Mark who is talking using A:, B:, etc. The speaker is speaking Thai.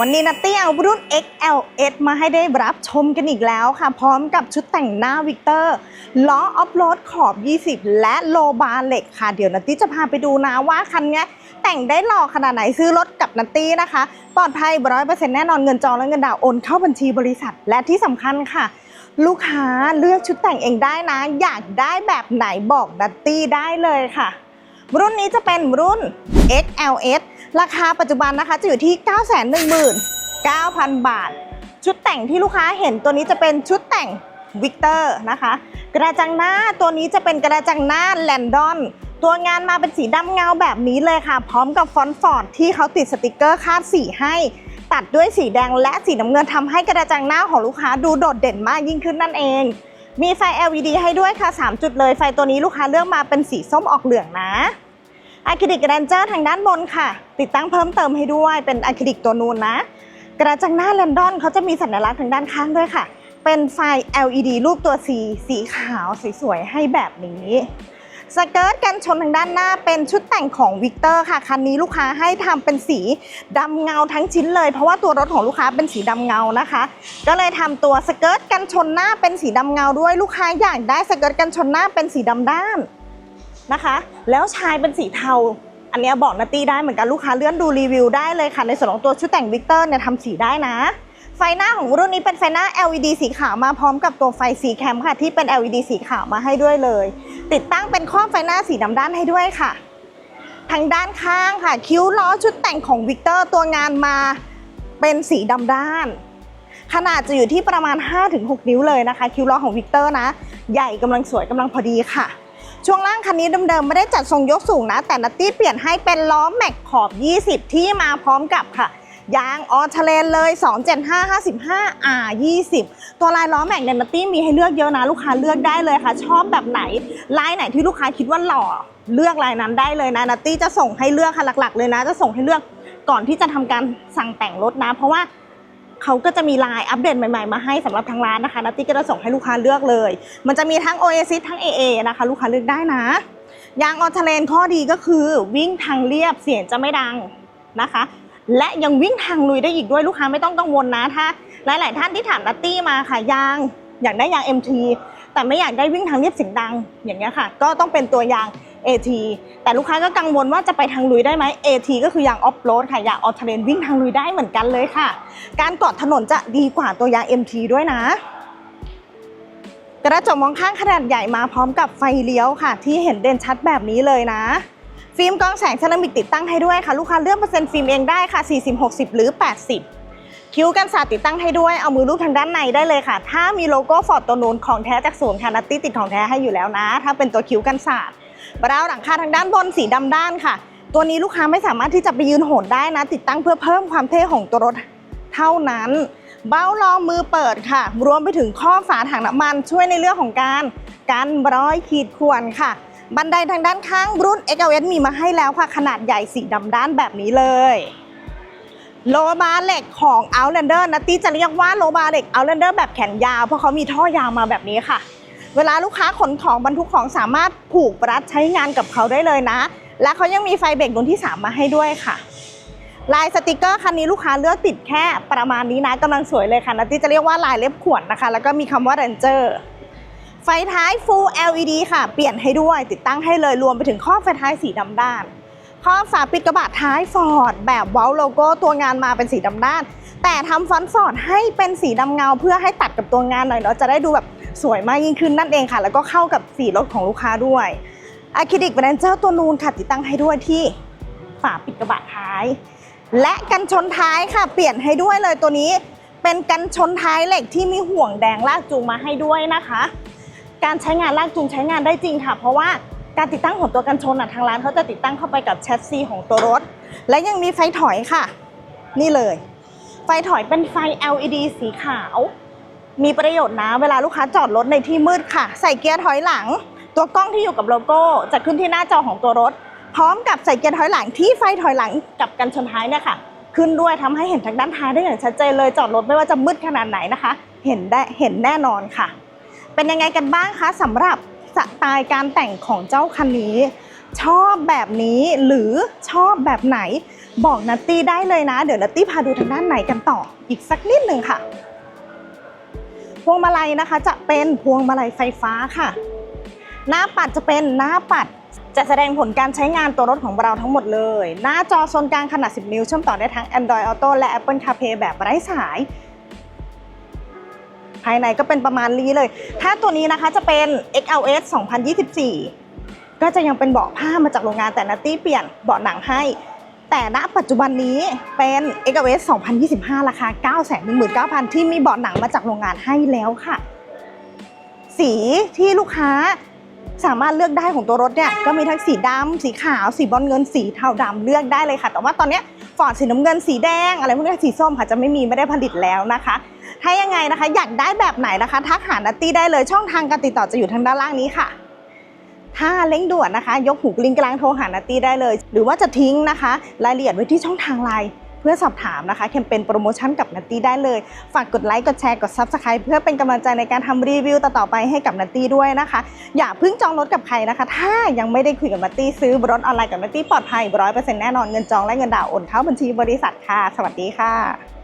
A: วันนี้นัตตี้เอารุ่น XLS มาให้ได้รับชมกันอีกแล้วค่ะ พร้อมกับชุดแต่งหน้าวิกเตอร์ล้อออฟโรดขอบ 20 และโลบาร์เหล็กค่ะ เดี๋ยวนัตตี้จะพาไปดูนะว่าคันนี้แต่งได้หล่อขนาดไหนซื้อรถกับนัตตี้นะคะ ปลอดภัยร้อยเปอร์เซ็นต์แน่นอนเงินจองและเงินดาวน์โอนเข้าบัญชีบริษัท และที่สำคัญค่ะ ลูกค้าเลือกชุดแต่งเองได้นะ อยากได้แบบไหนบอกนัตตี้ได้เลยค่ะ รุ่นนี้จะเป็นรุ่น XLS ราคาปัจจุบันนะคะจะอยู่ที่ 919,000 บาท ชุดแต่งที่ลูกค้าเห็นตัวนี้จะเป็นชุดแต่งวิกเตอร์นะคะ กระจังหน้าตัวนี้จะเป็นกระจังหน้าแลนดอนตัวงานมาเป็นสีดำเงาแบบนี้เลยค่ะ พร้อมกับฟอนต์ฟอร์ดที่เขาติดสติกเกอร์คาดสีให้ ตัดด้วยสีแดงและสีน้ำเงินทำให้กระจังหน้าของลูกค้าดูโดดเด่นมากยิ่งขึ้นนั่นเอง มีไฟ LED ให้ด้วยค่ะ 3 จุดเลย ไฟตัวนี้ลูกค้าเลือกมาเป็นสีส้มออกเหลืองนะ อะคริลิกแรนเจอร์ทางด้านบนค่ะ ติดตั้งเพิ่มเติมให้ด้วยเป็นอะคริลิกตัวนูนนะ กระจังหน้าแลนดอนเขาจะมีสัญลักษณ์ทางด้านข้างด้วยค่ะ เป็นไฟ LED รูปตัว C สีขาวสวยๆให้แบบนี้สเกิร์ตกันชนทางด้านหน้าเป็นชุดแต่งของวิกเตอร์ค่ะ คันนี้ลูกค้าให้ทำเป็นสีดำเงาทั้งชิ้นเลย เพราะว่าตัวรถของลูกค้าเป็นสีดำเงานะคะ ก็เลยทำตัวสเกิร์ตกันชนหน้าเป็นสีดำเงาด้วยลูกค้าอยากได้สเกิร์ตกันชนหน้าเป็นสีดำด้าน นะคะ แล้วชายเป็นสีเทา อันนี้บอกนาตี้ได้เหมือนกันลูกค้าเลื่อนดูรีวิวได้เลยค่ะ ในส่วนของตัวชุดแต่งวิกเตอร์เนี่ยทำสีได้นะ ไฟหน้าของรุ่นนี้เป็นไฟหน้า LED สีขาวมาพร้อมกับตัวไฟสีแคมค่ะที่เป็น LED สีขาวมาให้ด้วยเลย ติดตั้งเป็นครอบไฟหน้าสีดำด้านให้ด้วยค่ะ ทางด้านข้างค่ะ คิ้วล้อชุดแต่งของวิกเตอร์ตัวงานมาเป็นสีดำด้านขนาดจะอยู่ที่ประมาณ 5-6 นิ้วเลยนะคะ คิ้วล้อของวิกเตอร์นะ ใหญ่กำลังสวยกำลังพอดีค่ะ ช่วงล่างคันนี้เดิมๆไม่ได้จัดทรงยกสูงนะ แต่นัตตี้เปลี่ยนให้เป็นล้อแม็กขอบ 20 ที่มาพร้อมกับค่ะยางออเทเลนเลย 275 55 R 20 ตัวลายล้อแม็กเนี่ยนัตตี้มีให้เลือกเยอะนะ ลูกค้าเลือกได้เลยค่ะ ชอบแบบไหน ลายไหนที่ลูกค้าคิดว่าหล่อ เลือกลายนั้นได้เลยนะนัตตี้จะส่งให้เลือกค่ะหลัก ๆ เลยนะ จะส่งให้เลือกก่อนที่จะทำการสั่งแต่งรถนะ เพราะว่า เขาก็จะมีลายอัปเดตใหม่ๆ มาให้สำหรับทางร้านนะคะนัตตี้ก็จะส่งให้ลูกค้าเลือกเลย มันจะมีทั้ง Oasis ทั้ง AA นะคะ ลูกค้าเลือกได้นะ ยางออเทเลนข้อดีก็คือวิ่งทางเรียบเสียงจะไม่ดังนะคะ และยังวิ่งทางลุยได้อีกด้วยลูกค้าไม่ต้องกังวลนะถ้าหลาย ๆ ท่านที่ถามนัตตี้มาค่ะยางอยากได้ยาง MT แต่ไม่อยากได้วิ่งทางเรียบเสียงดังอย่างเงี้ยค่ะ ก็ต้องเป็นตัวยาง AT แต่ลูกค้าก็กังวลว่าจะไปทางลุยได้ไหม AT ก็คือยางออฟโรดค่ะยางออเทเลนวิ่งทางลุยได้เหมือนกันเลยค่ะ การเกาะถนนจะดีกว่าตัวยาง MT ด้วยนะ กระจกมองข้างขนาดใหญ่มาพร้อมกับไฟเลี้ยวค่ะ ที่เห็นเด่นชัดแบบนี้เลยนะฟิล์มกรองแสงเซรามิกติดตั้งให้ด้วยค่ะ ลูกค้าเลือกเปอร์เซ็นต์ฟิล์มเองได้ค่ะ 40 60 หรือ 80 คิ้วกันสาดติดตั้งให้ด้วย เอามือรูปทางด้านในได้เลยค่ะ ถ้ามีโลโก้ฟอร์ดตัวนูนของแท้จากศูนย์ค่ะนัตตี้ติดของแท้ให้อยู่แล้วนะ ถ้าเป็นตัวคิ้วกันสาด บราวหลังคาทางด้านบนสีดำด้านค่ะ ตัวนี้ลูกค้าไม่สามารถที่จะไปยืนโหนได้นะ ติดตั้งเพื่อเพิ่มความเท่ของตัวรถเท่านั้น เบ้าลองมือเปิดค่ะ รวมไปถึงข้อฝาถังน้ำมันช่วยในเรื่องของการกันร้อยขีดข่วนค่ะ บันไดทางด้านข้างรุ่น x l s มีมาให้แล้วค่ะ ขนาดใหญ่สีดำด้านแบบนี้เลยโลบาร์เหล็กของ Outlander นัตตี้จะเรียกว่าโลบาร์เหล็ก Outlander แบบแขนยาว เพราะเขามีท่อยาวมาแบบนี้ค่ะ เวลาลูกค้าขนของบรรทุกของสามารถผูกรัดใช้งานกับเขาได้เลยนะ และเขายังมีไฟเบรกดวงที่ 3 มาให้ด้วยค่ะ ลายสติกเกอร์คันนี้ลูกค้าเลือกติดแค่ประมาณนี้นะกำลังสวยเลยค่ะนัตตี้จะเรียกว่าลายเล็บขวดนะคะ แล้วก็มีคำว่า Ranger ไฟท้าย Full LED ค่ะ เปลี่ยนให้ด้วย ติดตั้งให้เลยรวมไปถึงข้อไฟท้ายสีดำด้านข้อฝาปิดกระบะท้ายฟอร์ดแบบว้าโลโก้ตัวงานมาเป็นสีดำด้าน แต่ทำฟอนต์ฟอร์ดให้เป็นสีดำเงาเพื่อให้ตัดกับตัวงานหน่อยเนาะจะได้ดูแบบ สวยมากยิ่งขึ้นนั่นเองค่ะ แล้วก็เข้ากับสีรถของลูกค้าด้วยอะคริลิกแรนเจอร์ตัวนูนค่ะติดตั้งให้ด้วยที่ฝาปิดกระบะท้าย และกันชนท้ายค่ะ เปลี่ยนให้ด้วยเลยตัวนี้เป็นกันชนท้ายเหล็กที่มีห่วงแดงลากจูงมาให้ด้วยนะคะ การใช้งานลากจูงใช้งานได้จริงค่ะ เพราะว่าการติดตั้งของตัวกันชนอะทางร้านเขาจะติดตั้งเข้าไปกับแชสซีของตัวรถ และยังมีไฟถอยค่ะ นี่เลย ไฟถอยเป็นไฟ LED สีขาว มีประโยชน์นะ เวลาลูกค้าจอดรถในที่มืดค่ะ ใส่เกียร์ถอยหลัง ตัวกล้องที่อยู่กับโลโก้ จะขึ้นที่หน้าจอของตัวรถ พร้อมกับใส่เกียร์ถอยหลังที่ไฟถอยหลังกับกันชนท้ายเนี่ยค่ะ ขึ้นด้วยทำให้เห็นทางด้านท้ายได้อย่างชัดเจนเลยจอดรถไม่ว่าจะมืดขนาดไหนนะคะ เห็นได้เห็นแน่นอนค่ะ เป็นยังไงกันบ้างคะสำหรับสไตล์การแต่งของเจ้าคันนี้ ชอบแบบนี้หรือชอบแบบไหน บอกนัตตี้ได้เลยนะ เดี๋ยวนัตตี้พาดูทางด้านไหนกันต่อ อีกสักนิดหนึ่งค่ะ พวงมาลัยนะคะจะเป็นพวงมาลัยไฟฟ้าค่ะ หน้าปัดจะเป็นหน้าปัดจะแสดงผลการใช้งานตัวรถของเราทั้งหมดเลย หน้าจอโซนกลางขนาด 10 นิ้วเชื่อมต่อได้ทั้ง Android Auto และ Apple CarPlay แบบไร้สาย ภายในก็เป็นประมาณนี้เลย ถ้าตัวนี้นะคะจะเป็น XLS 2024 ก็จะยังเป็นเบาะผ้ามาจากโรงงานแต่นัตตี้เปลี่ยนเบาะหนังให้ แต่ณปัจจุบันนี้เป็น XLS 2025 ราคา 919,000 ที่มีเบาะหนังมาจากโรงงานให้แล้วค่ะ สีที่ลูกค้าสามารถเลือกได้ของตัวรถเนี่ยก็มีทั้งสีดำสีขาว สีบอลเงินสีเทาดำเลือกได้เลยค่ะ แต่ว่าตอนนี้ฟอร์ดสีน้ำเงินสีแดง อะไรพวกนี้สีส้มค่ะจะไม่มีไม่ได้ผลิตแล้วนะคะ ถ้ายังไงนะคะ อยากได้แบบไหนนะคะ ทักหานัตตี้ได้เลยช่องทางการติดต่อจะอยู่ทางด้านล่างนี้ค่ะ ถ้าเร่งด่วนนะคะ ยกหูกลิ้งกลางโทรหานัตตี้ได้เลย หรือว่าจะทิ้งนะคะ รายละเอียดไว้ที่ช่องทางไลน์เพื่อสอบถามนะคะแคมเปญโปรโมชั่นกับนัตตี้ได้เลย ฝากกดไลค์ กดแชร์ กด Subscribe เพื่อเป็นกำลังใจในการทำรีวิวต่อๆไปให้กับนัตตี้ด้วยนะคะ อย่าเพิ่งจองรถกับใครนะคะ ถ้ายังไม่ได้คุยกับนัตตี้ซื้อรถออนไลน์กับนัตตี้ปลอดภัยร้อยเปอร์เซ็นต์แน่นอนเงินจองและเงินดาวน์โอนเข้าบัญชีบริษัทค่ะ สวัสดีค่ะ